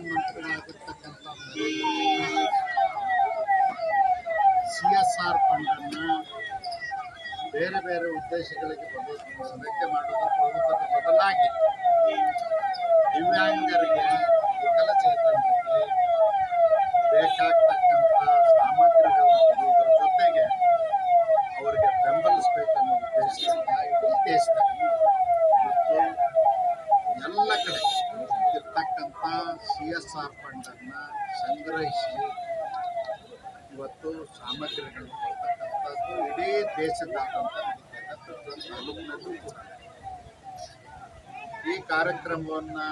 ಪ್ರಧಾನಮಂತ್ರಿಗಳಾಗಿರ್ತಕ್ಕಂಥ C S R ಫಂಡನ್ನು ಬೇರೆ ಬೇರೆ ಉದ್ದೇಶಗಳಿಗೆ ಬಳಕೆ ಮಾಡುವುದರ ಬದಲಾಗಿ ದಿವ್ಯಾಂಗರಿಗೆ ವಿಕಲಚೇತನರಿಗೆ ಬೇಕಾಗ್ತಕ್ಕಂಥ ಸಾಮಗ್ರಿಗಳನ್ನು ಕೊಡುವುದರ ಜೊತೆಗೆ ಅವರಿಗೆ ಬೆಂಬಲಿಸಬೇಕನ್ನೋ ಉದ್ದೇಶದಿಂದ ಇಡೀ ದೇಶದಲ್ಲಿ ಮತ್ತು ಎಲ್ಲ ಕಡೆ ಇರ್ತಕ್ಕಂಥ ಸಿ ಎಸ್ ಆರ್ ಫಂಡನ್ನು ಸಂಗ್ರಹಿಸಿ ಇವತ್ತು ಸಾಮಗ್ರಿಗಳನ್ನು ಕೊಡ್ತಕ್ಕಂಥದ್ದು ಇಡೀ ದೇಶದಾದ್ಯಂತ ತಾಲೂಕಿನಲ್ಲೂ ಈ ಕಾರ್ಯಕ್ರಮವನ್ನು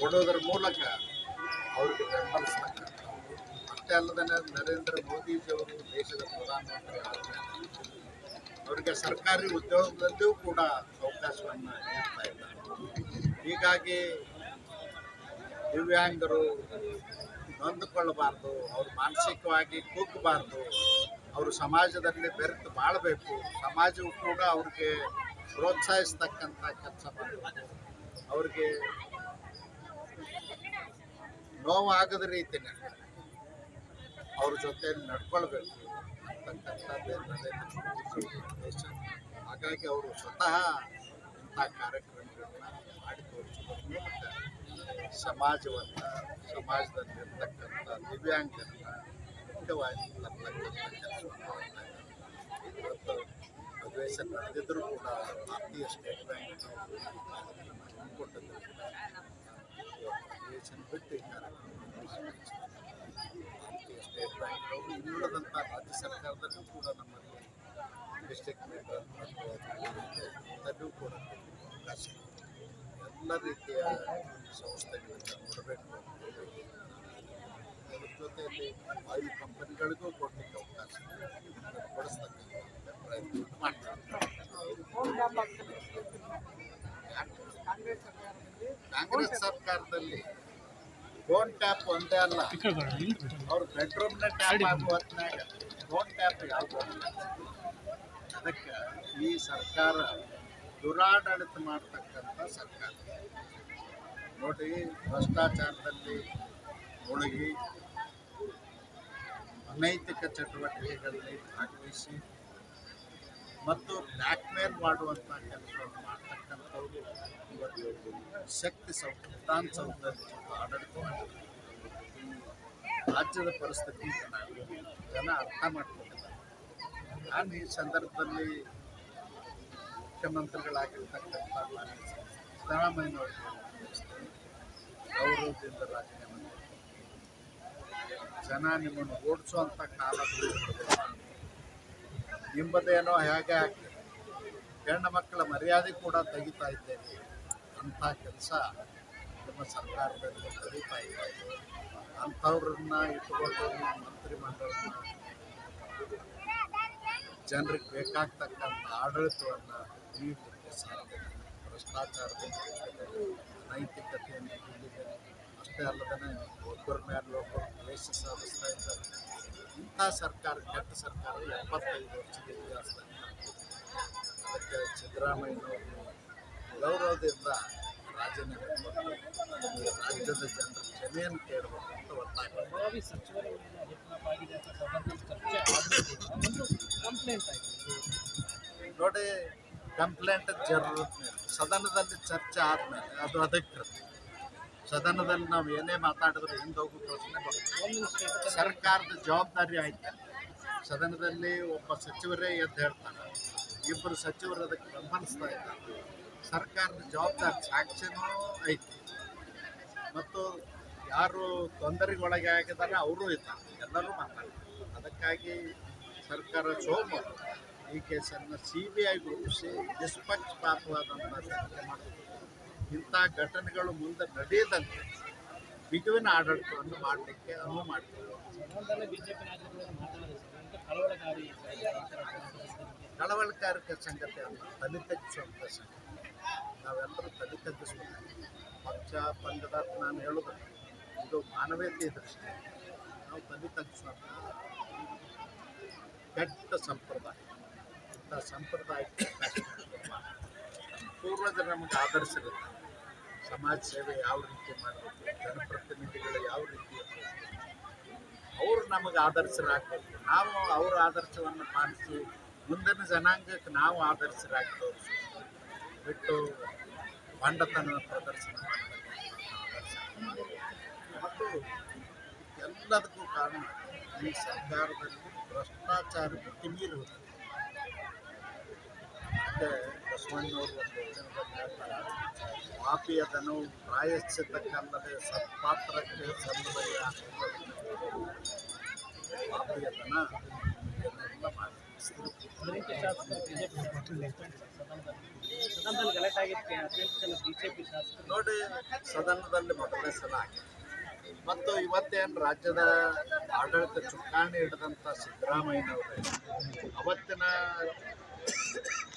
ಕೊಡೋದರ ಮೂಲಕ ಅವ್ರಿಗೆ ಬೆಂಬಲಿಸ್ತಕ್ಕಂಥ ಅಷ್ಟೇ ಅಲ್ಲದೆ ನರೇಂದ್ರ ಮೋದಿಜಿಯವರು ದೇಶದ ಪ್ರಧಾನಮಂತ್ರಿ ಅವರಿಗೆ ಸರ್ಕಾರಿ ಉದ್ಯೋಗದಲ್ಲೂ ಕೂಡ ಅವಕಾಶವನ್ನು ನೀಡ್ತಾ ಇದ್ದಾರೆ. ಹೀಗಾಗಿ ದಿವ್ಯಾಂಗರು ನೊಂದುಕೊಳ್ಳಬಾರ್ದು, ಅವರು ಮಾನಸಿಕವಾಗಿ ಕುಗ್ಗಬಾರ್ದು ಅವರು ಸಮಾಜದಲ್ಲಿ ಬೆರೆತು ಬಾಳಬೇಕು. ಸಮಾಜವು ಕೂಡ ಅವ್ರಿಗೆ ಪ್ರೋತ್ಸಾಹಿಸ್ತಕ್ಕಂಥ ಕೆಲಸ ಮಾಡಬೇಕು. ಅವ್ರಿಗೆ ನೋವಾಗದ ರೀತಿಯಲ್ಲಿ ಅವ್ರ ಜೊತೆ ನಡ್ಕೊಳ್ಬೇಕು ಅಂತಕ್ಕಂಥದ್ದೇ ನರೇಂದ್ರ ಮೋದಿ ಉದ್ದೇಶ. ಹಾಗಾಗಿ ಅವರು ಸ್ವತಃ ಇಂಥ ಕಾರ್ಯಕ್ರಮಗಳನ್ನ ಮಾಡಿ ತೋರಿಸೋದ್ರ ಸಮಾಜವನ್ನು, ಸಮಾಜದಲ್ಲಿರ್ತಕ್ಕಂಥ ದಿವ್ಯಾಂಗರನ್ನ ಮುಖ್ಯವಾಗಿ ಇವತ್ತು ಅಧಿವೇಶನ ನಡೆದಿದ್ದರೂ ಕೂಡ ಭಾರತೀಯ ಸ್ಟೇಟ್ ಬ್ಯಾಂಕ್ ಕೊಟ್ಟಿದ್ದರಿಂದ ಅಧಿವೇಶನ ಬಿಟ್ಟು ಭಾರತೀಯ ಸ್ಟೇಟ್ ಬ್ಯಾಂಕ್ ಅವರು ರಾಜ್ಯ ಸರ್ಕಾರದಲ್ಲೂ ಕೂಡ ನಮ್ಮಲ್ಲಿ ಡಿಸ್ಟ್ರಿಕ್ಟ್ ಮೆಂಬರ್ ಅದರಲ್ಲೂ ಕೂಡ. ಎಲ್ಲ ರೀತಿಯ ಸಂಸ್ಥೆಗಳಿಂದ ಅದ್ರ ಜೊತೆಯಲ್ಲಿ ಆಯಿಲ್ ಕಂಪನಿಗಳಿಗೂ ಕೊಡಲಿಕ್ಕೆ ಅವಕಾಶ ಕೊಡಿಸ್ತಕ್ಕಂಥ ಪ್ರಯತ್ನ ಮಾಡ್ತಾರೆ. ಕಾಂಗ್ರೆಸ್ ಸರ್ಕಾರದಲ್ಲಿ ಫೋನ್ ಟ್ಯಾಪ್ ಒಂದೇ ಅಲ್ಲ. ಅವ್ರ ಬೆಡ್ರೂಮ್ನ ಟ್ಯಾಪ್ ಆಗುವ ಫೋನ್ ಟ್ಯಾಪ್ ಯಾವುದು? ಅದಕ್ಕೆ ಈ ಸರ್ಕಾರ ದುರಾಡಳಿತ ಮಾಡ್ತಕ್ಕಂಥ ಸರ್ಕಾರ. ನೋಡಿ, ಭ್ರಷ್ಟಾಚಾರದಲ್ಲಿ ಮುಳುಗಿ ಅನೈತಿಕ ಚಟುವಟಿಕೆಗಳಲ್ಲಿ ಭಾಗವಹಿಸಿ ಮತ್ತು ಬ್ಲ್ಯಾಕ್ ಮೇಲ್ ಮಾಡುವಂಥ ಕೆಲಸವನ್ನು ಮಾಡ್ತಕ್ಕಂಥವ್ರು ಶಕ್ತಿ ಸೌ ವಿಧಾನಸೌಧದಲ್ಲಿ ಆಡಳಿತ ರಾಜ್ಯದ ಪರಿಸ್ಥಿತಿ ಜನ ಅರ್ಥ ಮಾಡ್ಕೊಂಡಿದ್ದಾರೆ ನಾನು ಈ ಸಂದರ್ಭದಲ್ಲಿ ಮುಖ್ಯಮಂತ್ರಿಗಳಾಗಿರ್ತಕ್ಕಂಥ ಅವರು ಗೌರವದಿಂದ ರಾಜೀನಾಮೆ. ಜನ ನಿಮ್ಮನ್ನು ಓಡಿಸುವಂಥ ಕಾಲ ನಿಂಬದೇನೋ ಹೇಗೆ ಹೆಣ್ಣು ಮಕ್ಕಳ ಮರ್ಯಾದೆ ಕೂಡ ತೆಗಿತಾ ಇದ್ದೇನೆ ಅಂಥ ಕೆಲಸ ನಿಮ್ಮ ಸರ್ಕಾರದಲ್ಲಿ ನಡೀತಾ ಇದೆ ಅಂಥವ್ರನ್ನ ಇಟ್ಕೊಂಡು ಮಂತ್ರಿ ಮಂತ್ರಿಮಂಡಲನ ಜನರಿಗೆ ಬೇಕಾಗ್ತಕ್ಕಂಥ ಆಡಳಿತವನ್ನು ನೀಡಲಿಕ್ಕೆ ಸಾಧ್ಯ ಭ್ರಷ್ಟಾಚಾರದ ನೈತಿಕತೆಯನ್ನು ಅನೈತಿಕತೆಯನ್ನು ಅಷ್ಟೇ ಅಲ್ಲದೆ ಒಬ್ಬರ ಮೇಲೆ ಒಬ್ಬರು ದ್ವೇಷ ಸಾಧಿಸ್ತಾ ಇದ್ದಾರೆ ಇಂಥ ಸರ್ಕಾರ ಕೆಟ್ಟ ಸರ್ಕಾರ ಎಪ್ಪತ್ತೈದು ವರ್ಷದ ಇತಿಹಾಸ ಅದಕ್ಕೆ ಸಿದ್ದರಾಮಯ್ಯನವರು ಗೌರವದಿಂದ ರಾಜೀನಾಮೆ ರಾಜ್ಯದ ಜನರ ಕ್ಷಮೆಯನ್ನು ಕೇಳಬೇಕು ಅಂತ ಒತ್ತಾಯ ಆಗಿದೆ ನೋಡಿ ಕಂಪ್ಲೇಂಟ್ ಜರುರತ್ ಸದನದಲ್ಲಿ ಚರ್ಚೆ ಆದಮೇಲೆ, ಅದು ಅದಕ್ಕೆ. ಸದನದಲ್ಲಿ ನಾವು ಏನೇ ಮಾತಾಡಿದ್ರೆ ಹಿಂದೆ ಹೋಗೋ ಪ್ರಶ್ನೆ ಸರ್ಕಾರದ ಜವಾಬ್ದಾರಿ ಆಯ್ತು. ಸದನದಲ್ಲಿ ಒಬ್ಬ ಸಚಿವರೇ ಎದ್ದು ಹೇಳ್ತಾರೆ ಇಬ್ಬರು ಸಚಿವರು ಅದಕ್ಕೆ ಬೆಂಬಲಿಸ್ತಾ ಇದ್ದಾರೆ. ಸರ್ಕಾರದ ಜವಾಬ್ದಾರಿ ಸಾಕ್ಷಿನೂ ಐತಿ. ಮತ್ತು ಯಾರು ತೊಂದರೆಗೆ ಒಳಗೆ ಆಗಿದ್ದಾರೆ ಅವರು ಇದ್ದಾರೆ. ಎಲ್ಲರೂ ಮಾತಾಡ್ತಾರೆ. ಅದಕ್ಕಾಗಿ ಸರ್ಕಾರ ಸೋಮವಾರ ಈ ಕೇಸನ್ನು ಸಿ ಬಿ ಐ ರೂಪಿಸಿ ನಿಷ್ಪಕ್ಷಪಾತವಾದಂಥ ತನಿಖೆ ಮಾಡಬೇಕು ಇಂಥ ಘಟನೆಗಳು ಮುಂದೆ ನಡೆಯದಂತೆ ಬಿಗುವಿನ ಆಡಳಿತವನ್ನು ಮಾಡಲಿಕ್ಕೆ ಅನುವು ಕಳವಳಕಾರಿ ಕಳವಳಕಾರಿಕ ಸಂಗತಿ ಅಲ್ಲ ತಲೆ ತಗ್ಗಿಸುವಂಥ ಸಂಗತಿ. ನಾವೆಲ್ಲರೂ ತಲೆ ತಗ್ಗಿಸ್ಬೇಕು ಪಕ್ಷ ಪಂಗದ ನಾನು ಹೇಳೋದು. ಇದು ಮಾನವೀಯತೆಯ ದೃಷ್ಟಿ. ನಾವು ತಲೆ ತಗ್ಗಿಸುವಂಥ ಕೆಟ್ಟ ಸಂಪ್ರದಾಯ. ಇಂಥ ಸಂಪ್ರದಾಯಕ್ಕೆ. ಪೂರ್ವಜರು ನಮಗೆ ಆಧರಿಸಿರುತ್ತೆ. ಸಮಾಜ ಸೇವೆ ಯಾವ ರೀತಿ ಮಾಡಬೇಕು, ಜನಪ್ರತಿನಿಧಿಗಳು ಯಾವ ರೀತಿ ಅವರು ನಮಗೆ ಆದರ್ಶರಾಗಬೇಕು ನಾವು ಅವರ ಆದರ್ಶವನ್ನು ಪಾಲಿಸಿ ಮುಂದಿನ ಜನಾಂಗಕ್ಕೆ ನಾವು ಆದರ್ಶರಾಗಿ ಬಿಟ್ಟು ಬಂಡತನ ಪ್ರದರ್ಶನ ಮಾಡಬೇಕು. ಮತ್ತು ಎಲ್ಲದಕ್ಕೂ ಕಾರಣ ಈ ಸರ್ಕಾರದಲ್ಲಿ ಭ್ರಷ್ಟಾಚಾರಕ್ಕೆ ತಿಮೀರು ಹೋಗಿದೆ ಮತ್ತೆ ಬಸವಣ್ಣವರು ಒಂದು ವಚನದಲ್ಲಿ ಹೇಳ್ತಾರೆ ಪಾಪಿಯ ದನವು ಪ್ರಾಯಶ್ಚಿತಕ್ಕಲ್ಲದೆ ಸತ್ಪಾತ್ರಕ್ಕೆ ಸಂಬಂಧ ಪಾಪಿಯ ಧನ ಸದನದಲ್ಲಿ ಗಲಾಟೆ ಬಿಜೆಪಿ ಶಾಸಕರು ನೋಡಿ ಸದನದಲ್ಲಿ ಮೊದಲನೇ ಸಲ ಆಗಿದೆ. ಮತ್ತು ಇವತ್ತೇನು ರಾಜ್ಯದ ಆಡಳಿತ ಚುಕ್ಕಾಣಿ ಹಿಡಿದಂಥ ಸಿದ್ದರಾಮಯ್ಯನವರು ಅವತ್ತಿನ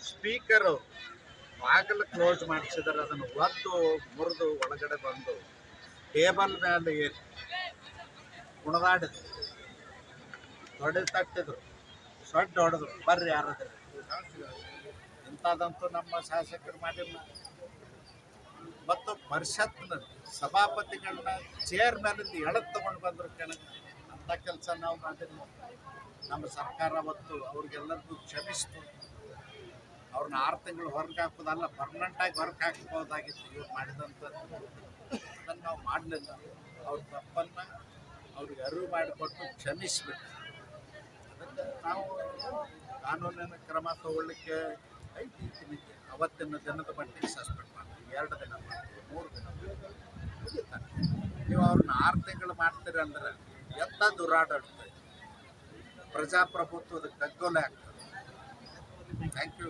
ಸ್ಪೀಕರ್ ಬಾಗಿಲು ಕ್ಲೋಸ್ ಮಾಡಿಸಿದರೆ, ಅದನ್ನು ಒದ್ದು ಮುರಿದು ಒಳಗಡೆ ಬಂದು ಟೇಬಲ್ ಮೇಲೆ ಏರಿ ಕುಣದಾಡಿದ್ರು ದೊಡ್ಡ ತಟ್ಟಿದ್ರು. ಸೊಡ್ಡ ಹೊಡೆದ್ರು. ಬರ್ರಿ ಯಾರಾದ್ರೆ. ಇಂಥದ್ದಂತೂ ನಮ್ಮ ಶಾಸಕರು ಮಾಡಿಲ್ಲ. ಮತ್ತು ಪರಿಷತ್ನ ಸಭಾಪತಿಗಳನ್ನ ಚೇರ್ ಮೇಲಿಂದ ಎಳೆದು ತಗೊಂಡು ಬಂದ್ರು ಕೆಳಗೆ. ಅಂಥ ಕೆಲಸ ನಾವು ಮಾಡಿಲ್ಲ. ನಮ್ಮ ಸರ್ಕಾರ ಮತ್ತು ಅವ್ರಿಗೆಲ್ಲರಿಗೂ ಕ್ಷಮಿಸ್ತು. ಅವ್ರನ್ನ ಆರು ತಿಂಗಳು ಹೊರಗೆ ಹಾಕೋದಲ್ಲ ಪರ್ಮನೆಂಟಾಗಿ ಹೊರಗೆ ಹಾಕ್ಬೋದಾಗಿತ್ತು ಇವ್ರು ಮಾಡಿದಂಥದ್ದು. ಅದನ್ನು ನಾವು ಮಾಡಲಿಲ್ಲ. ಅವ್ರ ತಪ್ಪನ್ನು ಅವ್ರಿಗೆ ಅರಿವು ಮಾಡಿಕೊಟ್ಟು ಕ್ಷಮಿಸ್ಬಿಟ್ಟು ಅದಕ್ಕೆ ನಾವು ಕಾನೂನಿನ ಕ್ರಮ ತಗೊಳ್ಳಿಕ್ಕೆ ಐತಿ ಮಿತಿ ಅವತ್ತಿನ ದಿನದ ಮಟ್ಟಿಗೆ ಸಸ್ಪೆಂಡ್ ಮಾಡ್ತೀವಿ. ಎರಡು ದಿನ ಮಾಡ್ತೀವಿ. ಮೂರು ದಿನ. ನೀವು ಅವ್ರನ್ನ ಆರು ತಿಂಗಳು ಮಾಡ್ತೀರಿ ಅಂದ್ರೆ ಎಂಥ ದುರಾಡಳಿತ. ಪ್ರಜಾಪ್ರಭುತ್ವದ ಕಗ್ಗೊಲೆ ಆಗ್ತದೆ. Thank you